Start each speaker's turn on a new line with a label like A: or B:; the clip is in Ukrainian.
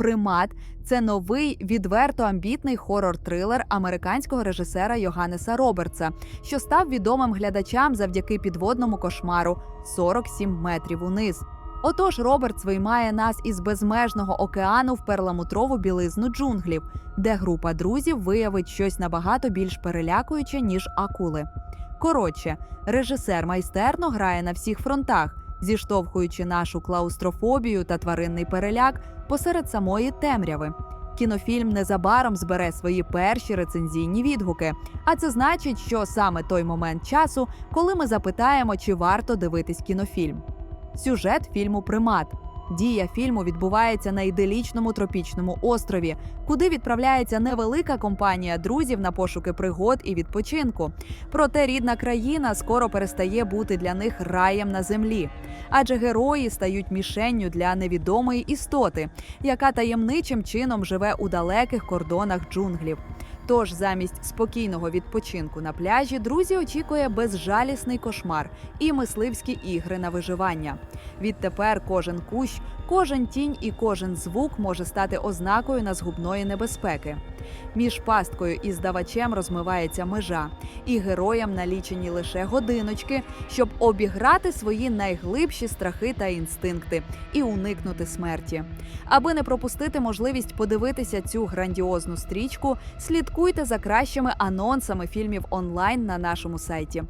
A: Примат це новий відверто амбітний хорор-трилер американського режисера Йоганнеса Робертса, що став відомим глядачам завдяки підводному кошмару 47 метрів униз. Отож, Робертс виймає нас із безмежного океану в перламутрову білизну джунглів, де група друзів виявить щось набагато більш перелякуюче, ніж акули. Коротше, режисер майстерно грає на всіх фронтах, зіштовхуючи нашу клаустрофобію та тваринний переляк посеред самої темряви. Кінофільм незабаром збере свої перші рецензійні відгуки. А це значить, що саме той момент часу, коли ми запитаємо, чи варто дивитись кінофільм. Сюжет фільму Примат. Дія фільму відбувається на іделічному тропічному острові, куди відправляється невелика компанія друзів на пошуки пригод і відпочинку. Проте рідна країна скоро перестає бути для них раєм на землі, адже герої стають мішенню для невідомої істоти, яка таємничим чином живе у далеких кордонах джунглів. Тож замість спокійного відпочинку на пляжі друзі очікує безжалісний кошмар і мисливські ігри на виживання. Відтепер кожен кущ, кожен тінь і кожен звук може стати ознакою назгубної небезпеки. Між пасткою і здавачем розмивається межа, і героям налічені лише годиночки, щоб обіграти свої найглибші страхи та інстинкти і уникнути смерті. Аби не пропустити можливість подивитися цю грандіозну стрічку, слідкуйте за кращими анонсами фільмів онлайн на нашому сайті.